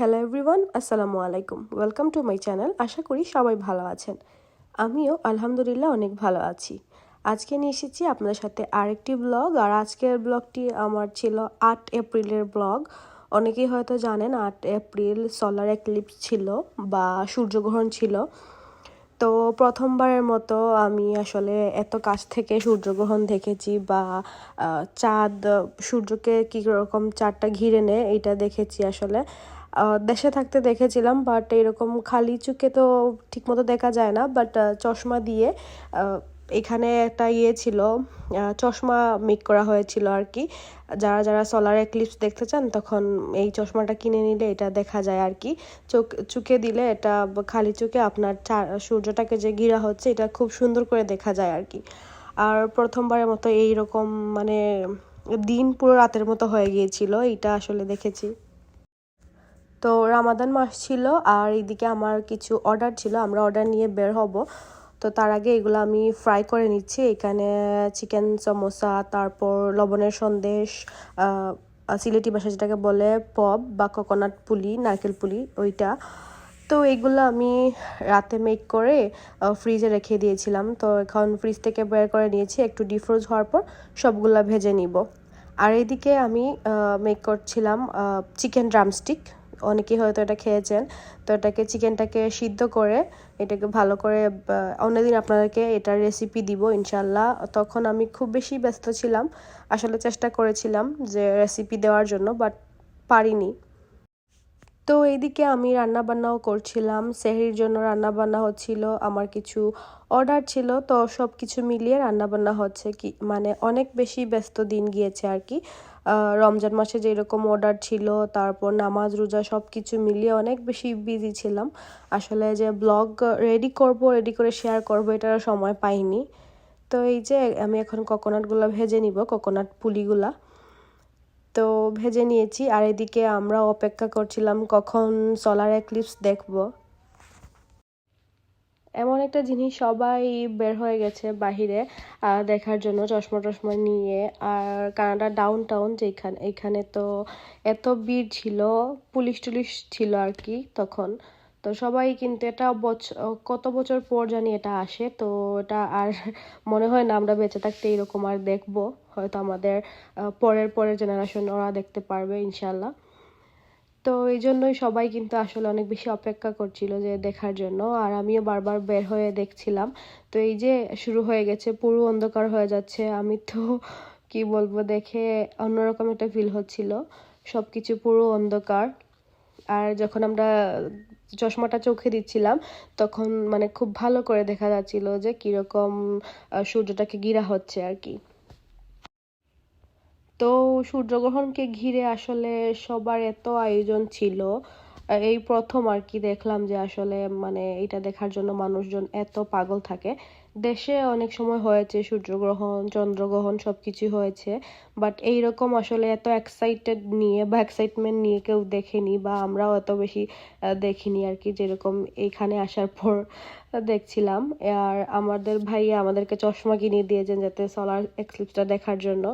Hello everyone আসসালামু আলাইকুম। Welcome to my channel আশা করি সবাই ভালো আছেন। আমিও আলহামদুলিল্লাহ অনেক ভালো আছি। আজকে নিয়ে এসেছি আপনাদের সাথে আরেকটি ব্লগ আর আজকের ব্লগটি আমার ছিল আট এপ্রিলের ব্লগ অনেকেই হয়তো জানেন আট এপ্রিল সোলার এক্লিপস ছিল বা সূর্যগ্রহণ ছিল। তো প্রথমবারের মতো আমি আসলে এত কাছ থেকে সূর্যগ্রহণ দেখেছি বা চাঁদ, সূর্যকে কী রকম ঘিরে নেয়, এটা দেখেছি আসলে। দেশে থাকতে দেখেছিলাম বাট এরকম খালি চোখে তো ঠিকমতো দেখা যায় না বাট চশমা দিয়ে এখানে একটা ইয়ে ছিল চশমা মেক করা হয়েছিল আর কি। যারা যারা সোলার এক্লিপস দেখতে চান, তখন এই চশমাটা কিনে নিলে এটা দেখা যায় আর কি। চোখ চুকে দিলে এটা খালি চোখে আপনার সূর্যটাকে যে ঘিরা হচ্ছে, এটা খুব সুন্দর করে দেখা যায় আর কি। আর প্রথমবারের মতো এইরকম মানে দিন পুরো রাতের মতো হয়ে গিয়েছিল, এইটা আসলে দেখেছি। তো রামাদান মাস ছিল আর এদিকে আমার কিছু অর্ডার ছিল, আমরা অর্ডার নিয়ে বের হব। তো তার আগে এগুলো আমি ফ্রাই করে নিচ্ছি। এখানে চিকেন সমোসা তারপর লবণের সন্দেশ সিলেটি ভাষা যেটাকে বলে পপ বা কোকোনাট পুলি, নারকেল পুলি, ওইটা। তো এগুলো আমি রাতে মেক করে ফ্রিজে রেখে দিয়েছিলাম। তো এখন ফ্রিজ থেকে বের করে নিয়েছি, একটু ডিফ্রোজ হওয়ার পর সবগুলো ভেজে নিব। আর এদিকে আমি মেক করছিলাম চিকেন ড্রামস্টিক অনেকেই হয়তো এটা খেয়েছেন। তো এটাকে চিকেনটাকে সিদ্ধ করে এটাকে ভালো করে অন্যদিন আপনাদেরকে এটার রেসিপি দিব, ইনশাল্লাহ। তখন আমি খুব বেশি ব্যস্ত ছিলাম। আসলে চেষ্টা করেছিলাম যে রেসিপি দেওয়ার জন্য বাট পারিনি। তো এইদিকে আমি রান্না বান্নাও করছিলাম। সেহরির জন্য রান্না বান্না হচ্ছিল, আমার কিছু অর্ডার ছিল। তো সব কিছু মিলিয়ে রান্না বান্না হচ্ছে কি মানে অনেক বেশি ব্যস্ত দিন গিয়েছে আর কি। রমজান মাসে যেরকম অর্ডার ছিল, তারপর নামাজ, রোজা সব কিছু মিলিয়ে অনেক বেশি বিজি ছিলাম। আসলে যে ব্লগ রেডি করব রেডি করে শেয়ার করব, এটার সময় পাইনি। তো এই যে আমি এখন কোকোনাটগুলো ভেজে নিব কোকোনাট পুলিগুলা। তো ভেজে নিয়েছি, আর এদিকে আমরা অপেক্ষা করছিলাম কখন সোলার এক্লিপস দেখব। এমন একটা জিনিস সবাই বের হয়ে গেছে বাহিরে দেখার জন্য চশমা টশমা নিয়ে। আর কানাডা ডাউন টাউন যেখানে, এখানে তো এত ভিড় ছিল, পুলিশ টুলিশ ছিল আর কি তখন। তো সবাই কিন্তু এটা বছর কত বছর পর জানি এটা আসে, তো এটা আর মনে হয় না আমরা বেঁচে থাকতে এরকম আর দেখব। হয়তো আমাদের পরের পরের জেনারেশন ওরা দেখতে পারবে ইনশাল্লাহ তো এই জন্যই সবাই কিন্তু আসলে অনেক বেশি অপেক্ষা করছিল যে দেখার জন্য। আর আমিও বারবার বের হয়ে দেখছিলাম। তো এই যে শুরু হয়ে গেছে, পুরো অন্ধকার হয়ে যাচ্ছে। আমি তো কি বলব, দেখে অন্যরকম একটা ফিল হচ্ছিল। সব কিছু পুরো অন্ধকার। আর যখন আমরা চশমাটা চোখে দিচ্ছিলাম, তখন মানে খুব ভালো করে দেখা যাচ্ছিল যে কীরকম সূর্যটাকে ঘিরা হচ্ছে আর কি। তো সূর্যগ্রহণকে ঘিরে আসলে সবার এত আয়োজন ছিল। এই প্রথম আর কি দেখলাম যে আসলে মানে এটা দেখার জন্য মানুষজন এত পাগল থাকে। দেশে অনেক সময় হয়েছে সূর্যগ্রহণ, চন্দ্রগ্রহণ সবকিছু হয়েছে। বাট এইরকম আসলে এত এক্সাইটেড নিয়ে বা এক্সাইটমেন্ট নিয়ে কেউ দেখেনি বা আমরাও এত বেশি দেখিনি আর কি যেরকম এইখানে আসার পর দেখছিলাম। আর আমাদের ভাইয়া আমাদেরকে চশমা কিনে দিয়েছেন যাতে সোলার এক্লিপসটা দেখার জন্য।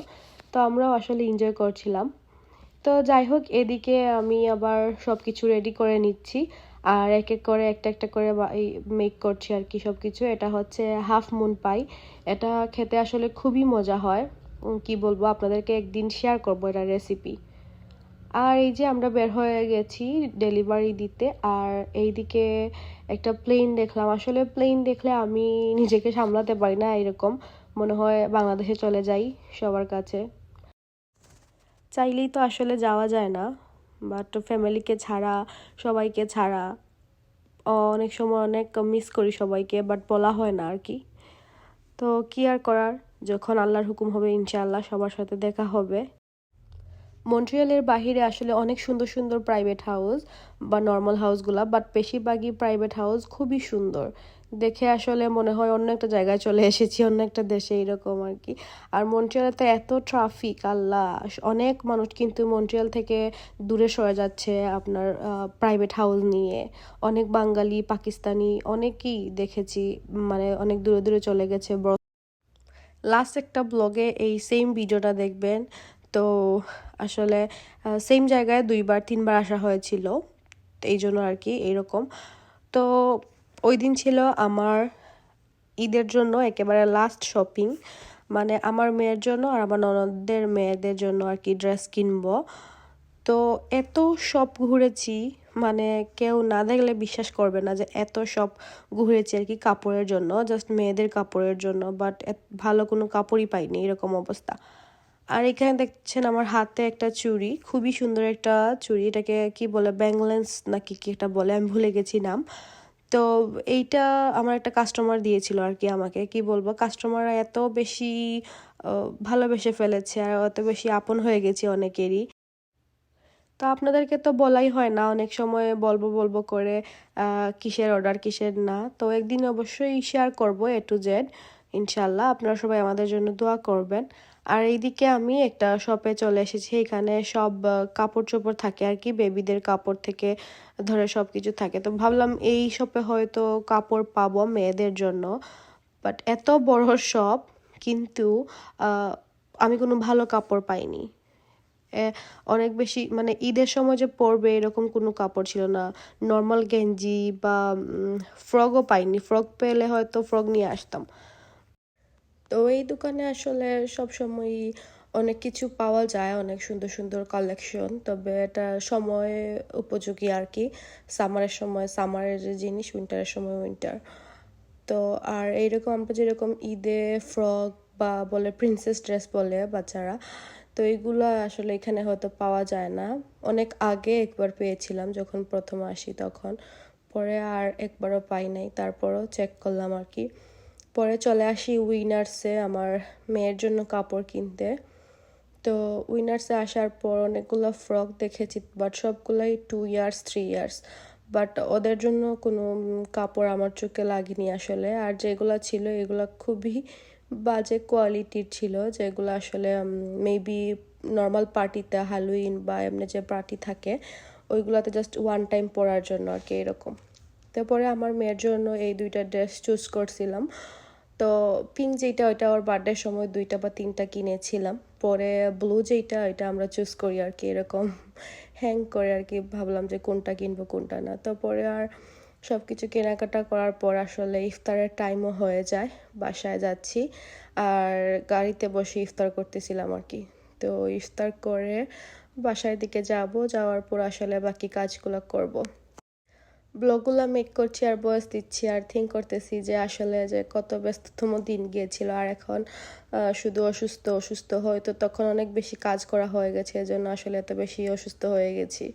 তো আমরাও আসলে এনজয় করছিলাম। তো যাই হোক, এদিকে আমি আবার সব কিছু রেডি করে নিচ্ছি। আর এক এক করে, একটা একটা করে মেক করছি আর কি সব কিছু এটা হচ্ছে হাফ মুন পাই এটা খেতে আসলে খুবই মজা হয়। কি বলব, আপনাদেরকে একদিন শেয়ার করব এটা রেসিপি আর এই যে আমরা বের হয়ে গেছি ডেলিভারি দিতে। আর এইদিকে একটা প্লেন দেখলাম। আসলে প্লেন দেখলে আমি নিজেকে সামলাতে পারি না এরকম। মনে হয় বাংলাদেশে চলে যাই সবার কাছে। চাইলেই তো আসলে যাওয়া যায় না বাট ফ্যামিলিকে ছাড়া, সবাইকে ছাড়া, অনেক সময় অনেক মিস করি সবাইকে বাট বলা হয় না আর কি। তো কি আর করার? যখন আল্লাহর হুকুম হবে, ইনশাআল্লাহ সবার সাথে দেখা হবে। মন্ট্রিয়ালের বাহিরে আসলে অনেক সুন্দর সুন্দর প্রাইভেট হাউস বা নর্মাল হাউসগুলা বাট বেশিরভাগই প্রাইভেট হাউস খুবই সুন্দর। দেখে আসলে মনে হয় অন্য একটা জায়গায় চলে এসেছি, অন্য একটা দেশে এরকম আর কি আর মন্ট্রিয়ালে তো এত ট্রাফিক আল্লাহ! অনেক মানুষ কিন্তু মন্ট্রিয়াল থেকে দূরে সরে যাচ্ছে আপনার প্রাইভেট হাউস নিয়ে। অনেক বাঙালি, পাকিস্তানি অনেকেই দেখেছি মানে অনেক দূরে দূরে চলে গেছে। লাস্ট একটা ব্লগে এই সেম ভিডিওটা দেখবেন। তো আসলে সেম জায়গায় দুইবার, তিনবার আসা হয়েছিল। এই জন্য আর কি এইরকম। তো ওই দিন ছিল আমার ঈদের জন্য একেবারে লাস্ট শপিং মানে আমার মেয়ের জন্য আর আমার ননদদের মেয়েদের জন্য আর কি ড্রেস কিনবো। তো এত সব ঘুরেছি মানে কেউ না দেখলে বিশ্বাস করবে না যে এত সব ঘুরেছি আর কি কাপড়ের জন্য জাস্ট মেয়েদের কাপড়ের জন্য বাট ভালো কোনো কাপড়ই পাইনি এরকম অবস্থা। আর এখানে দেখছেন আমার হাতে একটা চুড়ি, খুবই সুন্দর একটা চুড়ি, এটাকে কি বলে ব্যাংলেন্স নাকি কি একটা বলে, আমি ভুলে গেছি নাম। তো এইটা আমার একটা কাস্টমার দিয়েছিল আর কি আমাকে। কি বলব? কাস্টমাররা এত বেশি ভালোবেসে ফেলেছে আর এত বেশি আপন হয়ে গেছে অনেকেরই। তো আপনাদেরকে তো বলাই হয় না, অনেক সময় বলব বলব করে কিসের অর্ডার কিসের না। তো একদিন অবশ্যই শেয়ার করব এ টু জেড ইনশাল্লাহ আপনারা সবাই আমাদের জন্য দোয়া করবেন। আর এইদিকে আমি একটা শপে চলে এসেছি। এখানে সব কাপড় চোপড় থাকে আর কি বেবিদের কাপড় থেকে ধরে সব কিছু থাকে। তো ভাবলাম এই শপে হয়তো কাপড় পাবো মেয়েদের জন্য। বাট এত বড় শপ কিন্তু আমি কোনো ভালো কাপড় পাইনি। অনেক বেশি মানে ঈদের সময় যে পরবে এরকম কোনো কাপড় ছিল না। নর্মাল গেঞ্জি বা ফ্রকও পাইনি। ফ্রক পেলে হয়তো ফ্রক নিয়ে আসতাম। তো এই দোকানে আসলে সব সময়ই অনেক কিছু পাওয়া যায়, অনেক সুন্দর সুন্দর কালেকশন তবে এটা সময় উপযোগী আর কি। সামারের সময় সামারের যে জিনিস উইন্টারের সময় উইন্টার তো আর এইরকম আমরা যেরকম ঈদে ফ্রক বা বলে প্রিন্সেস ড্রেস বলে বাচ্চারা, তো এইগুলো আসলে এখানে হয়তো পাওয়া যায় না। অনেক আগে একবার পেয়েছিলাম যখন প্রথম আসি তখন, পরে আর একবারও পাই নাই, তারপরও চেক করলাম আর কি। পরে চলে আসি উইনার্সে আমার মেয়ের জন্য কাপড় কিনতে। তো উইনার্সে আসার পর অনেকগুলো ফ্রক দেখেছি বাট সবগুলোই two years three years but ওদের জন্য কোনো কাপড় আমার চোখে লাগেনি আসলে। আর যেগুলো ছিল, এগুলো খুবই বাজে কোয়ালিটির ছিল, যেগুলো আসলে মেবি নর্মাল পার্টিতে হালুইন বা এমনি যে পার্টি থাকে, ওইগুলোতে জাস্ট ওয়ান টাইম পরার জন্য আর কি এরকম। তারপরে আমার মেয়ের জন্য এই দুইটা ড্রেস চুজ করছিলাম। তো পিঙ্ক যেটা ওইটা ওর বার্থডের সময় দুইটা বা তিনটা কিনেছিলাম। পরে ব্লু যেটা ওইটা আমরা চুজ করি আর কি, এরকম হ্যাং করে আর কি, ভাবলাম যে কোনটা কিনবো, কোনটা না। তো পরে আর সব কিছু কেনাকাটা করার পর আসলে ইফতারের টাইমও হয়ে যায়, বাসায় যাচ্ছি। আর গাড়িতে বসে ইফতার করতেছিলাম আর কি। তো ইফতার করে বাসায় দিকে যাব, যাওয়ার পর আসলে বাকি কাজগুলো করব। ব্লগগুলো মেক করছি আর বয়স দিচ্ছি আর থিঙ্ক করতেছি যে আসলে যে কত ব্যস্ততম দিন গিয়েছিল। আর এখন শুধু অসুস্থ অসুস্থ হয়তো তখন অনেক বেশি কাজ করা হয়ে গেছে, এজন্য আসলে এত বেশি অসুস্থ হয়ে গেছি।